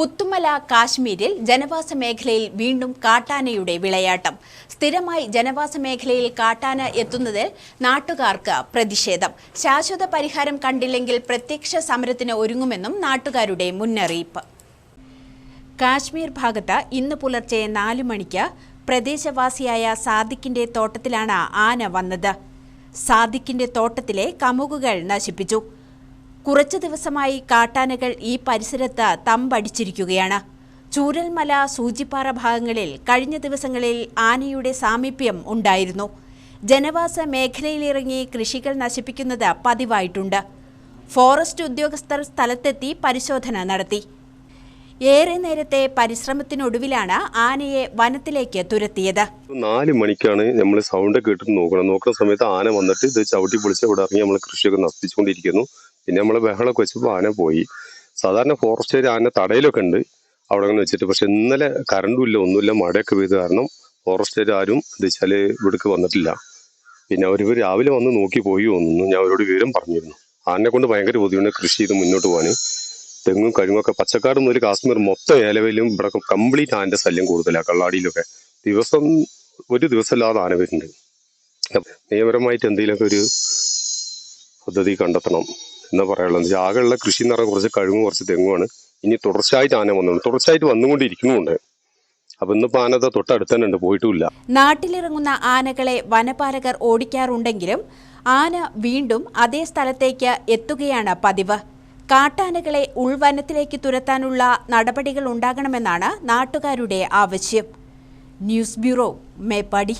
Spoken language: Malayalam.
പുത്തുമല കാശ്മീരിൽ ജനവാസ മേഖലയിൽ വീണ്ടും കാട്ടാനയുടെ വിളയാട്ടം. സ്ഥിരമായി ജനവാസ മേഖലയിൽ കാട്ടാന എത്തുന്നതിൽ നാട്ടുകാർക്ക് പ്രതിഷേധം. ശാശ്വത പരിഹാരം കണ്ടില്ലെങ്കിൽ പ്രത്യക്ഷ സമരത്തിന് ഒരുങ്ങുമെന്നും നാട്ടുകാരുടെ മുന്നറിയിപ്പ്. കാശ്മീർ ഭാഗത്ത് ഇന്ന് പുലർച്ചെ നാലു മണിക്ക് പ്രദേശവാസിയായ സാദിഖിന്റെ തോട്ടത്തിലാണ് ആന വന്നത്. സാദിഖിന്റെ തോട്ടത്തിലെ കമുകുകൾ നശിപ്പിച്ചു. കുറച്ചു ദിവസമായി കാട്ടാനകൾ ഈ പരിസരത്ത് തമ്പടിച്ചിരിക്കുകയാണ്. ചൂരൽമല സൂചിപ്പാറ ഭാഗങ്ങളിൽ കഴിഞ്ഞ ദിവസങ്ങളിൽ ആനയുടെ സാമീപ്യം ഉണ്ടായിരുന്നു. ജനവാസ മേഖലയിലിറങ്ങി കൃഷികൾ നശിപ്പിക്കുന്നത് പതിവായിട്ടുണ്ട്. ഫോറസ്റ്റ് ഉദ്യോഗസ്ഥർ സ്ഥലത്തെത്തി പരിശോധന നടത്തി. ഏറെ നേരത്തെ പരിശ്രമത്തിനൊടുവിലാണ് ആനയെ വനത്തിലേക്ക് തുരത്തിയത്. നാല് മണിക്കാണ് നമ്മൾ സൗണ്ട് കേട്ടിട്ട് നോക്കണം നോക്കുന്ന സമയത്ത് ആന വന്നിട്ട് ഇത് ചവിട്ടി പൊളിച്ച് ഇവിടെ ഇറങ്ങി നമ്മൾ കൃഷിയൊക്കെ നശിപ്പിച്ചുകൊണ്ടിരിക്കുന്നു. പിന്നെ നമ്മൾ ബഹളമൊക്കെ വെച്ചപ്പോൾ ആന പോയി. സാധാരണ ഫോറസ്റ്റുകാർ ആന തടയിലൊക്കെ ഉണ്ട്. അവിടെ അങ്ങനെ വെച്ചിട്ട്. പക്ഷെ ഇന്നലെ കറണ്ടും ഇല്ല ഒന്നുമില്ല. മഴയൊക്കെ പെയ്ത് കാരണം ഫോറസ്റ്റുകാർ ആരും എന്താ വെച്ചാൽ ഇവിടേക്ക് വന്നിട്ടില്ല. പിന്നെ അവർ രാവിലെ വന്ന് നോക്കി പോയി തോന്നുന്നു ഞാൻ അവരോട് വിവരം പറഞ്ഞിരുന്നു. ആനെ കൊണ്ട് ഭയങ്കര ബുദ്ധിമുട്ട് കൃഷി ചെയ്ത് മുന്നോട്ട് പോകാൻ തെങ്ങും കഴുങ്ങൊക്കെ പച്ചക്കാട് മുതൽ കാശ്മീർ മൊത്തം ഏലവയിലും ഇവിടെ കംപ്ലീറ്റ് ആന്റെ ശല്യം കൂടുതലാണ് കള്ളാടിയിലൊക്കെ. ദിവസം ഒരു ദിവസമില്ലാതെ ആന വരുന്നുണ്ട്. നിയമപരമായിട്ട് എന്തെങ്കിലുമൊക്കെ ഒരു പദ്ധതി കണ്ടെത്തണം. എന്നാ പറയാനുള്ളത്? വെച്ചാൽ ആകെയുള്ള കൃഷി എന്ന് പറഞ്ഞാൽ കുറച്ച് കഴുങ്ങും കുറച്ച് തെങ്ങുമാണ്. ഇനി തുടർച്ചയായിട്ട് ആന വന്നുണ്ട് തുടർച്ചയായിട്ട് വന്നുകൊണ്ടിരിക്കുന്നുണ്ട്. അപ്പൊ ഇന്ന് ആനത തൊട്ടടുത്ത് തന്നെ ഉണ്ട് നാട്ടിലിറങ്ങുന്ന ആനകളെ വനപാലകർ ഓടിക്കാറുണ്ടെങ്കിലും ആന വീണ്ടും അതേ സ്ഥലത്തേക്ക് എത്തുകയാണ് പതിവ്. കാട്ടാനകളെ ഉൾവനത്തിലേക്ക് തുരത്താനുള്ള നടപടികൾ ഉണ്ടാകണമെന്നാണ് നാട്ടുകാരുടെ ആവശ്യം. News bureau Meppadi.